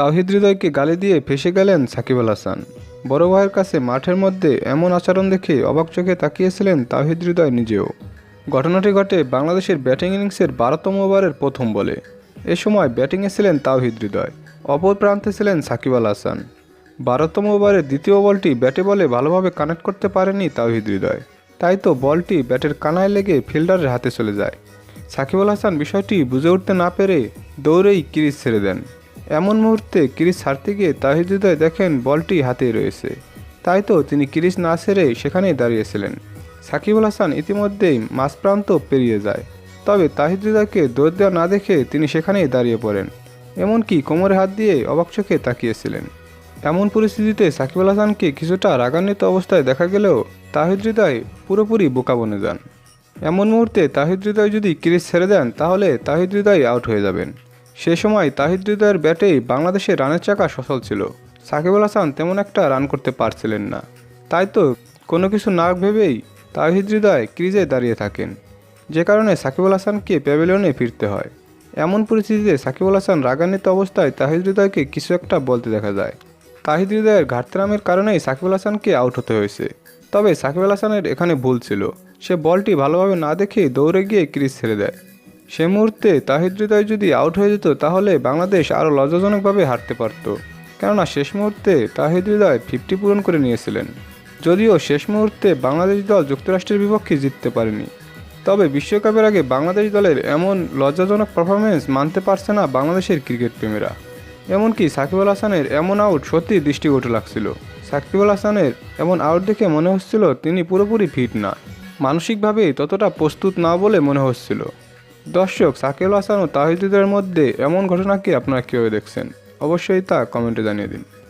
তাওহিদ হৃদয়কে গালি দিয়ে ফেসে গেলেন সাকিব আল হাসান। বড় ভাইয়ের কাছে মাঠের মধ্যে এমন আচরণ দেখে অবাক চোখে তাকিয়েছিলেন তাওহিদ হৃদয় নিজেও। ঘটনাটি ঘটে বাংলাদেশের ব্যাটিং ইনিংসের বারোতম ওভারের প্রথম বলে। এ সময় ব্যাটিংয়ে ছিলেন তাওহিদ হৃদয়, অপর প্রান্তে ছিলেন সাকিব আল হাসান। বারোতম ওভারের দ্বিতীয় বলটি ব্যাটে বলে ভালোভাবে কানেক্ট করতে পারেনি তাওহিদ হৃদয়। তাই তো বলটি ব্যাটের কানায় লেগে ফিল্ডারের হাতে চলে যায়। সাকিব আল হাসান বিষয়টি বুঝে উঠতে না পেরে দৌড়েই ক্রিজ ছেড়ে দেন। এমন মুহূর্তে ক্রিজ ছাড়তে গিয়ে তাহিদ হৃদয় দেখেন বলটি হাতেই রয়েছে। তাই তো তিনি ক্রিজ না ছেড়ে সেখানেই দাঁড়িয়েছিলেন সাকিব আল হাসান ইতিমধ্যেই মাঝপ্রান্ত পেরিয়ে যায়। তবে তাহিদ হৃদয়কে দৌড় দেওয়া না দেখে তিনি সেখানেই দাঁড়িয়ে পড়েন। এমনকি কোমরে হাত দিয়ে অবাক চোখে তাকিয়েছিলেন। এমন পরিস্থিতিতে সাকিব আল হাসানকে কিছুটা রাগান্বিত অবস্থায় দেখা গেলেও তাহিদ হৃদয় পুরোপুরি বোকা বনে যান। এমন মুহূর্তে তাহিদ হৃদয় যদি ক্রিজ ছেড়ে দেন, তাহলে তাহিদ হৃদয় আউট হয়ে যাবেন। সে সময় তাহিদ হৃদয়ের ব্যাটেই বাংলাদেশের রানের চাকা সচল ছিল। সাকিব আল হাসান তেমন একটা রান করতে পারছিলেন না। তাই তো কোনো কিছু না ভেবেই তাহিদ হৃদয় ক্রিজে দাঁড়িয়ে থাকেন। যে কারণে সাকিব আল হাসানকে প্যাভিলিয়নে ফিরতে হয়। এমন পরিস্থিতিতে সাকিব আল হাসান রাগান্বিত অবস্থায় তাহিদ হৃদয়কে কিছু একটা বলতে দেখা যায়। তাহিদ হৃদয়ের ঘাটতিরামের কারণেই সাকিব আল হাসানকে আউট হতে হয়েছে। তবে সাকিব আল হাসানের এখানে ভুল ছিল। সে বলটি ভালোভাবে না দেখেই দৌড়ে গিয়ে ক্রিজ ছেড়ে দেয়। সে মুহূর্তে তাহিদ হৃদয় যদি আউট হয়ে যেত, তাহলে বাংলাদেশ আরও লজ্জাজনকভাবে হারতে পারত। কেননা শেষ মুহূর্তে তাহিদ হৃদয় ফিফটি পূরণ করে নিয়েছিলেন। যদিও শেষ মুহূর্তে বাংলাদেশ দল যুক্তরাষ্ট্রের বিপক্ষে জিততে পারেনি। তবে বিশ্বকাপের আগে বাংলাদেশ দলের এমন লজ্জাজনক পারফরমেন্স মানতে পারছে না বাংলাদেশের ক্রিকেট প্রেমীরা। এমনকি সাকিব আল হাসানের এমন আউট সত্যি দৃষ্টিকটু লাগছিল। সাকিব আল হাসানের এমন আউট দেখে মনে হচ্ছিল তিনি পুরোপুরি ফিট না। মানসিকভাবে ততটা প্রস্তুত না বলে মনে হচ্ছিল। দর্শক, সাকিব হাসান ও তাহিদুদের মধ্যে এমন ঘটনাকে আপনারা কীভাবে দেখছেন? অবশ্যই তা কমেন্টে জানিয়ে দিন।